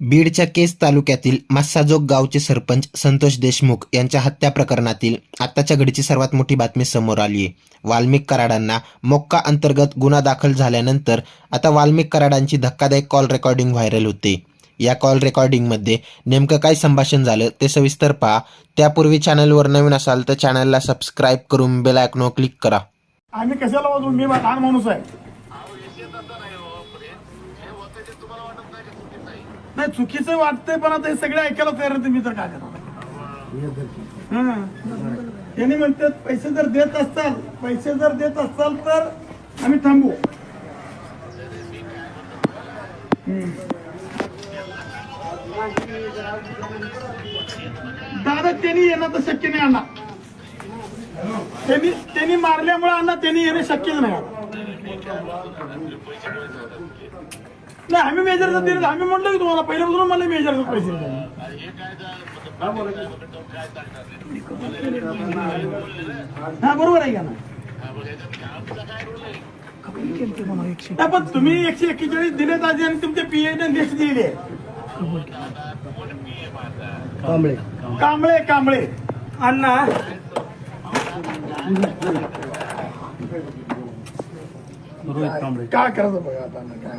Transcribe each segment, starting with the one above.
बीडच्या केस तालुक्यातील मास्साजोग गावचे सरपंच संतोष देशमुख यांच्या हत्या प्रकरणातील आत्ताच्या घडीची सर्वात मोठी बातमी समोर आली आहे. वाल्मिक कराडांना मोक्का अंतर्गत गुन्हा दाखल झाल्यानंतर आता वाल्मिक कराडांची धक्कादायक कॉल रेकॉर्डिंग व्हायरल होते. या कॉल रेकॉर्डिंगमध्ये नेमकं काय संभाषण झालं ते सविस्तर पहा. त्यापूर्वी चॅनलवर नवीन असाल तर चॅनलला सबस्क्राईब करून बेल आयकॉनवर क्लिक करा. आम्ही कशाला मी लहान माणूस आहे. नाही चुकीचं वाटतंय पण आता हे सगळे ऐकायला तयार होते मी तर काय करणार त्यांनी म्हणतात पैसे जर देत असताल पैसे जर देत असाल तर आम्ही थांबू. दादा त्यांनी येणं तर शक्य नाही अण्णा त्यांनी त्यांनी मारल्यामुळे अण्णा त्यांनी येणं शक्यच नाही नाही आम्ही मेजर दिले आम्ही म्हटलं की तुम्हाला पहिल्यापासून मला मेजर पैसे. हा बरोबर आहे का ना पण तुम्ही एकशे एक्केचाळीस दिले ताजे आणि तुमच्या पीएने लिस्ट दिली आहे. कांबळे कांबळे. अण्णा. काय करायचं बघा आता काय.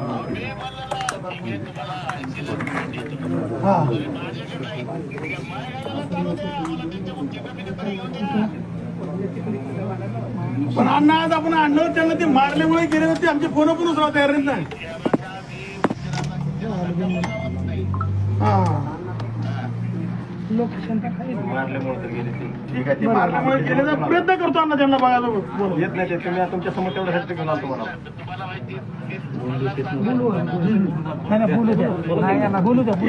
हा. पण अण्णा आज आपण अण्णा त्यांना ते मारल्यामुळे गेले होते. आमचे फोन पण उचला तयार नाहीत ना ठीक आहे ते मारल्यामुळे गेले तर प्रयत्न करतो अण्णा त्यांना बघायला. बोलू येत नाही ते. तुम्ही आता तुमच्यासमोर तेवढं हट्ट घेऊन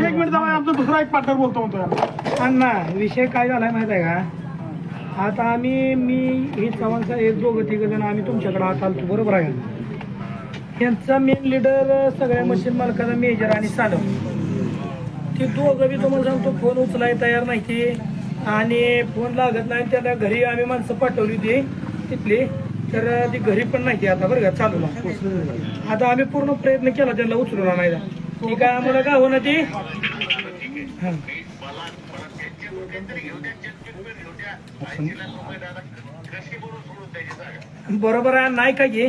एक मिनिट आमचा दुसरा एक पार्टनर बोलतो म्हणतो. अण्णा विषय काय झालाय माहीत आहे का? आता आम्ही मी ही चव्हाण साहेब दोघं तिघ जण आम्ही तुमच्याकडे आत आलतो. बरोबर आहे यांचा मेन लिडर सगळ्या मशीन मालकाचा मेजर आणि साडम ते दोघं बी तुम्हाला सांगतो फोन उचलाय तयार नाही ते. आणि फोन लागत नाही त्याला घरी आम्ही माणसं पाठवली होती तिथली. तर ती घरी पण नाही ती आता बरं का चालू ना आता आम्ही पूर्ण प्रयत्न केला त्यांना उचलून आणायला. ती काय आम्हाला हो ना ती? हां. बरोबर आहे नाही का घे